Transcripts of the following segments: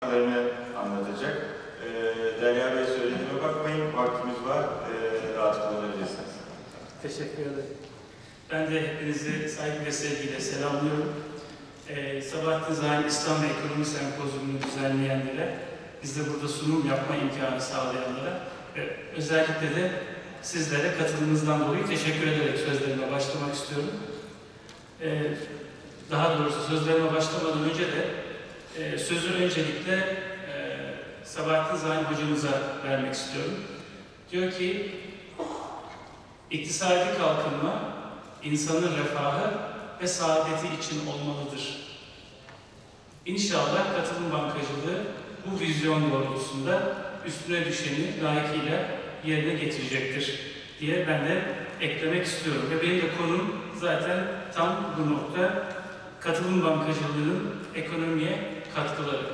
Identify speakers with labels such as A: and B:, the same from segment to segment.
A: Haberini anlatacak. Ee, Derya Bey söylediğime bakmayın, vaktimiz var, ee, rahat kullanabilirsiniz.
B: Teşekkür ederim. Ben de hepinizi saygı ve sevgiyle selamlıyorum. Ee, Sabahattin Zaim İslam ve Ekonomi Sempozyumunu düzenleyenlere, biz de burada sunum yapma imkanı sağlayanlara ve özellikle de sizlere katılımınızdan dolayı teşekkür ederek sözlerime başlamak istiyorum. Ee, daha doğrusu sözlerime başlamadan önce de e, sözü öncelikle e, Sabahattin Zaim hocamıza vermek istiyorum. Diyor ki, İktisadi kalkınma, insanın refahı ve saadeti için olmalıdır. İnşallah katılım bankacılığı bu vizyon doğrultusunda üstüne düşeni layıkıyla yerine getirecektir diye ben de eklemek istiyorum. Ve benim de konum zaten tam bu nokta katılım bankacılığının ekonomiye katkıları.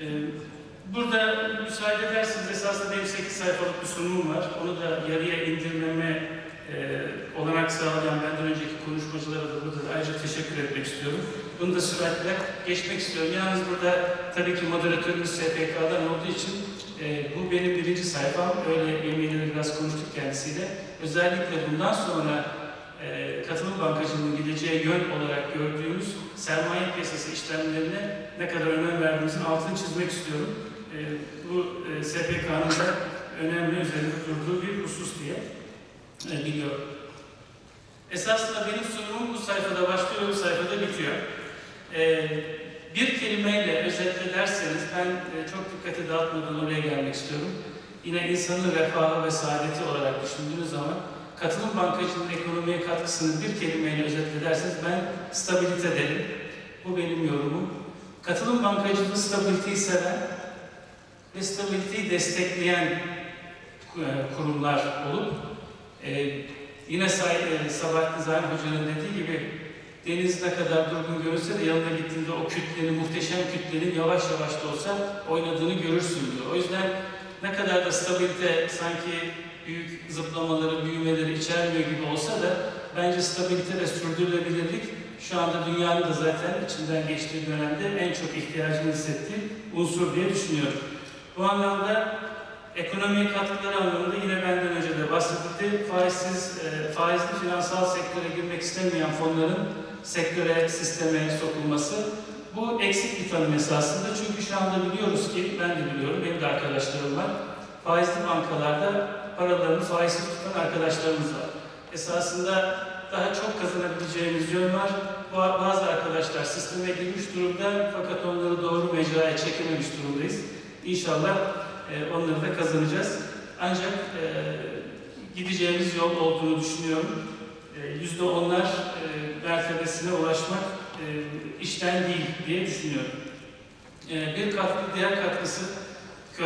B: Ee, Burada müsaade ederseniz esasında benim 8 sayfalık bir sunumum var. Onu da yarıya indirmeme e, olanak sağlayan benden önceki konuşmacılara da burada ayrıca teşekkür etmek istiyorum. Bunu da süratle geçmek istiyorum. Yalnız burada tabii ki moderatörümüz SPK'dan olduğu için e, bu benim birinci sayfam. Öyle yemeğinde biraz konuştuk kendisiyle. Özellikle bundan sonra e, katılım bankacılığının gideceği yön olarak gördüğümüz sermaye piyasası işlemlerine ne kadar önem verdiğimizin altını çizmek istiyorum. E, bu e, SPK'nın da önemli üzerinde durduğu bir husus diye e, biliyorum. Esasında benim bu sayfada başlıyor, sayfada bitiyor. E, bir kelimeyle özetle derseniz, ben e, çok dikkati dağıtmadan oraya gelmek istiyorum. Yine insanın refahı ve saadeti olarak düşündüğünüz zaman katılım bankacılığının ekonomiye katkısını bir kelimeyle özetle derseniz ben stabilite derim. Bu benim yorumum. Katılım bankacılığı stabiliteyi seven ve stabiliteyi destekleyen e, kurumlar olup e, yine Sabahattin Zaim Hoca'nın dediği gibi deniz ne kadar durgun görünse de yanına gittiğinde o kütlenin, muhteşem kütlenin yavaş yavaş da olsa oynadığını görürsün diyor. O yüzden ne kadar da stabilite sanki büyük zıplamaları, büyümeleri içermiyor gibi olsa da bence stabilite ve sürdürülebilirlik şu anda dünyanın da zaten içinden geçtiği dönemde en çok ihtiyacını hissettiği unsur diye düşünüyorum. Bu anlamda ekonomiye katkıları anlamında yine benden önce de bahsedildi. Faizsiz, e, faizli finansal sektöre girmek istemeyen fonların sektöre, sisteme sokulması bu eksik bir tanım esasında. Çünkü şu anda biliyoruz ki, ben de biliyorum, benim de arkadaşlarım var. Faizli bankalarda paralarını faizsiz tutan arkadaşlarımız var. Esasında daha çok kazanabileceğimiz yön var. Bazı arkadaşlar sisteme girmiş durumda fakat onları doğru mecraya çekememiş durumdayız. İnşallah e, onları da kazanacağız. Ancak e, gideceğimiz yol olduğunu düşünüyorum. Yüzde onlar e, mertebesine ulaşmak e, işten değil diye düşünüyorum. E, bir katkı, diğer katkısı e,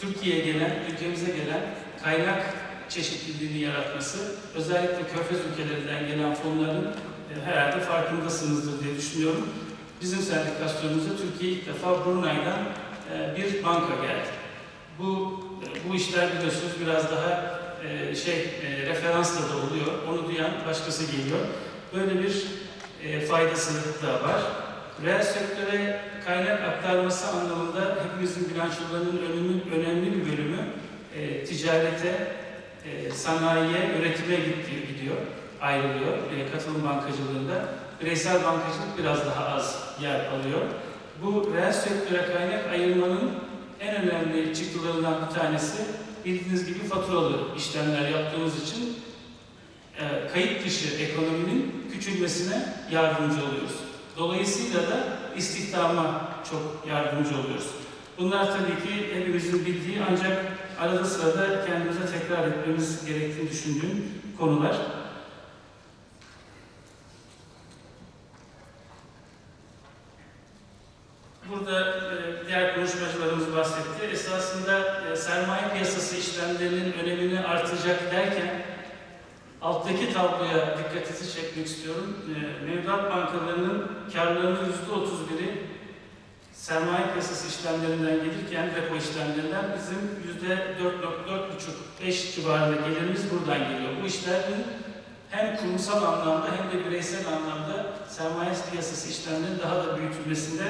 B: Türkiye'ye gelen, ülkemize gelen kaynak çeşitliliğini yaratması, özellikle körfez ülkelerinden gelen fonların e, herhalde farkındasınızdır diye düşünüyorum. Bizim sendikasyonumuzda Türkiye ilk defa Brunei'den e, bir banka geldi. Bu bu işler biliyorsunuz biraz daha e, şey e, referansla da oluyor. Onu duyan başkası geliyor. Böyle bir e, faydası da var. Reel sektöre kaynak aktarması anlamında hepimizin bilançolarının önemli, önemli bir bölümü e, ticarete, e, sanayiye, üretime gidiyor, ayrılıyor e, katılım bankacılığında. Bireysel bankacılık biraz daha az yer alıyor. Bu reel sektöre kaynak ayırmanın en önemli çıktılarından bir tanesi bildiğiniz gibi faturalı işlemler yaptığımız için e, kayıt dışı ekonominin küçülmesine yardımcı oluyoruz. Dolayısıyla da istihdama çok yardımcı oluyoruz. Bunlar tabii ki hepimizin bildiği ancak arada sırada kendimize tekrar etmemiz gerektiğini düşündüğüm konular. Burada e, diğer konuşmacılarımız bahsetti. Esasında e, sermaye piyasası işlemlerinin önemini artacak derken alttaki tabloya dikkatinizi çekmek istiyorum. E, mevduat bankalarının karlarının yüzde otuz biri sermaye piyasası işlemlerinden gelirken repo işlemlerinden bizim yüzde dört dört buçuk beş civarında gelirimiz buradan geliyor. Bu işlerin hem kurumsal anlamda hem de bireysel anlamda sermaye piyasası işlemlerinin daha da büyütülmesinde